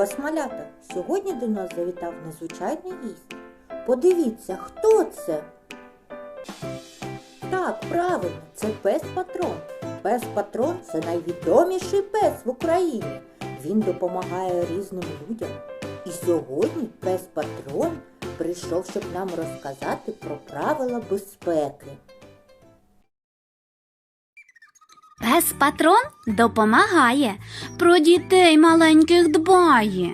вас, малята! Сьогодні до нас завітав незвичайний гість. Подивіться, хто це? Так, правильно, це пес патрон. Пес патрон це найвідоміший пес в Україні. Він допомагає різним людям. І сьогодні пес патрон прийшов, щоб нам розказати про правила безпеки. Пес патрон допомагає, про дітей маленьких дбає.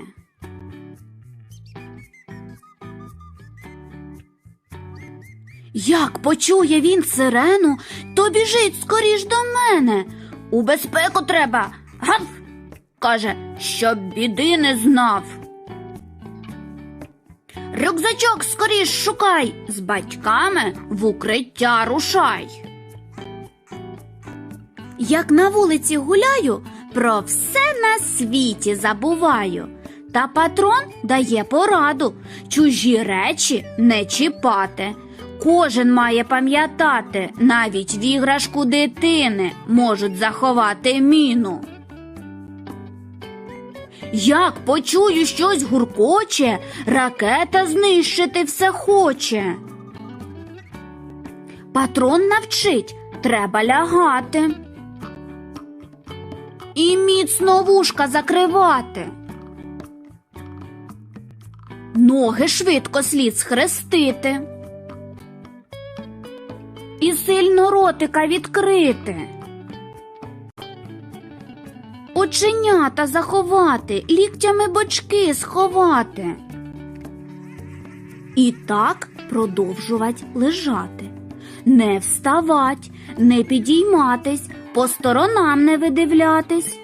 Як почує він сирену, то біжить скоріш до мене. У безпеку треба. Гав! каже, щоб біди не знав. Рюкзачок скоріш шукай, з батьками в укриття рушай. Як на вулиці гуляю, про все на світі забуваю. Та патрон дає пораду чужі речі не чіпати. Кожен має пам'ятати, навіть в іграшку дитини можуть заховати міну. Як почую щось гуркоче, ракета знищити все хоче. Патрон навчить, треба лягати. І міцно вушка закривати. Ноги швидко слід схрестити. І сильно ротика відкрити. Оченята заховати, ліктями бочки сховати. І так продовжувати лежати. Не вставать, не підійматись, по сторонам не видивлятись.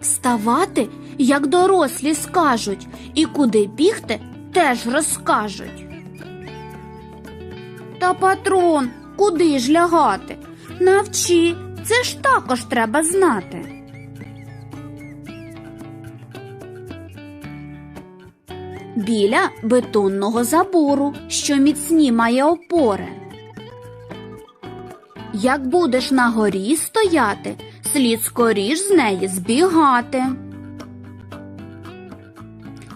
Вставати, як дорослі скажуть, і куди бігти теж розкажуть. Та патрон, куди ж лягати? Навчи, це ж також треба знати. Біля бетонного забору, що міцні має опори. Як будеш на горі стояти, слід скоріш з неї збігати.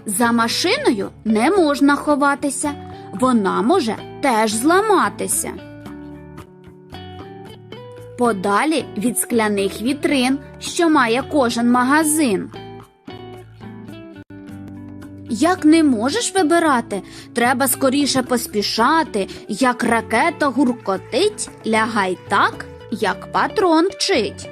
За машиною не можна ховатися, вона може теж зламатися. Подалі від скляних вітрин, що має кожен магазин. Як не можеш вибирати, треба скоріше поспішати, як ракета гуркотить, лягай так, як патрон вчить.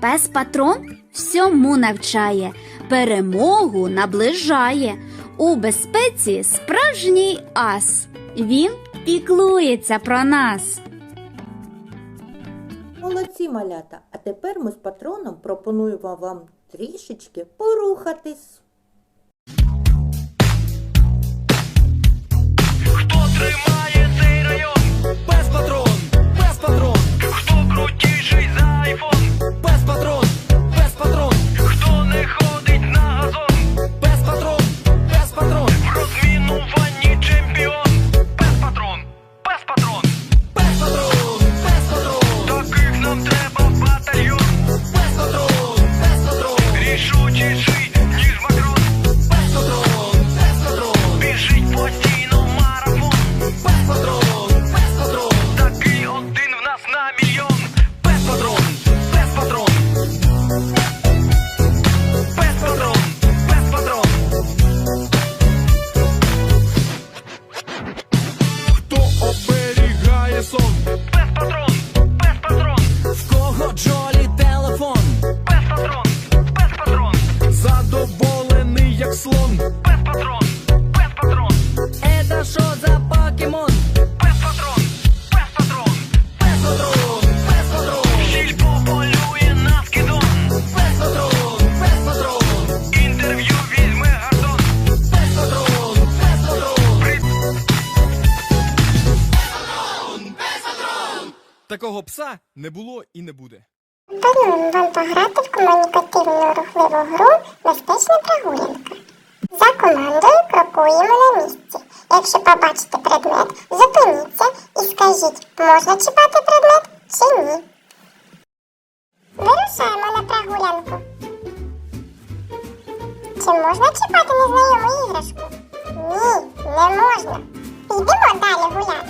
Пес патрон всьому навчає, перемогу наближає. У безпеці справжній ас. Він піклується про нас. Молодці малята, а тепер ми з патроном пропонуємо вам трішечки порухатись. Хто тримає Такого пса не було і не буде. Пропоную вам пограти в комунікативну рухливу гру Безпечна прогулянка. За командою крокуємо на місці. Якщо побачите предмет, зупиніться і скажіть, можна чіпати предмет чи ні. Вирушаємо на прогулянку. Чи можна чіпати незнайому іграшку? Ні, не можна. Йдемо далі гуляти.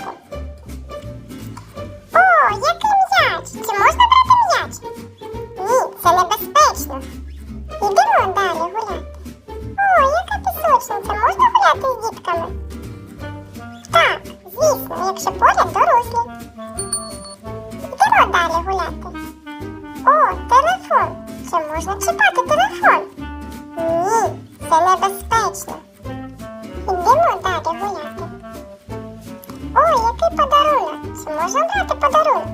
Дорослі. Йдемо далі гуляти. О, телефон. Чи можна чіпати телефон? Ні, це небезпечно. Йдемо далі гуляти. О, який подарунок. Чи можна брати подарунок?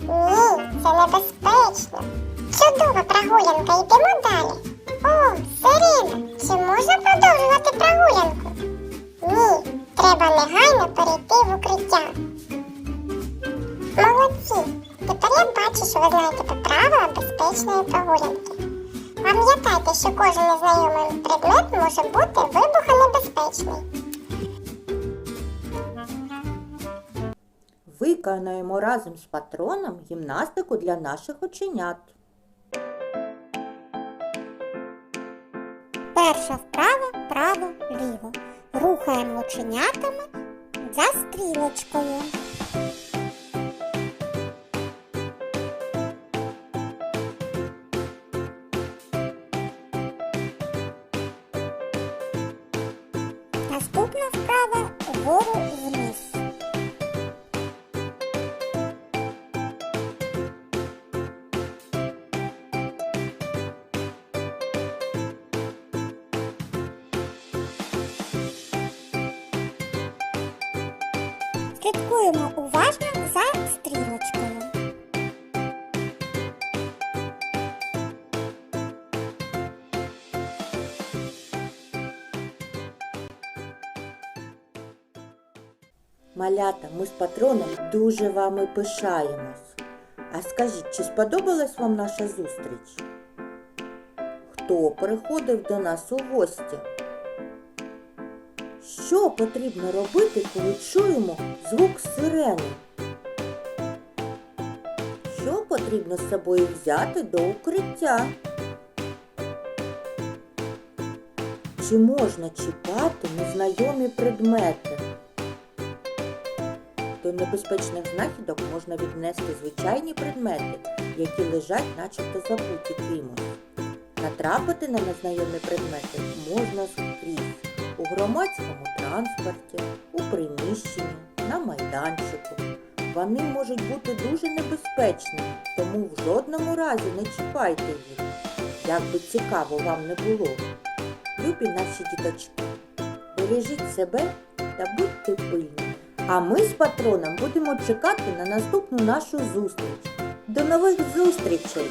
Ні, це небезпечно. Чудова прогулянка, йдемо далі. О, Сирена, чи можна продовжувати прогулянку? Ні, треба негайно перейти в укриття. Тепер що ви знаєте про правила безпечної прогулянки. Пам'ятайте, що кожен незнайомий предмет може бути вибухонебезпечний. Виконаємо разом з патроном гімнастику для наших оченят. Перша вправа право ліво. Рухаємо оченятами за стрілочкою. Вправа вгору вниз. Слідкуємо уважно Малята, ми з патроном дуже вами пишаємось. А скажіть, чи сподобалась вам наша зустріч? Хто приходив до нас у гості? Що потрібно робити, коли чуємо звук сирени? Що потрібно з собою взяти до укриття? Чи можна чіпати незнайомі предмети? До небезпечних знахідок можна віднести звичайні предмети, які лежать начебто забуті кимось. Натрапити на незнайомі предмети можна скрізь у громадському транспорті, у приміщенні, на майданчику. Вони можуть бути дуже небезпечними, тому в жодному разі не чіпайте їх, як би цікаво вам не було. Любі наші діточки, бережіть себе та будьте пильними. А ми з патроном будемо чекати на наступну нашу зустріч. До нових зустрічей!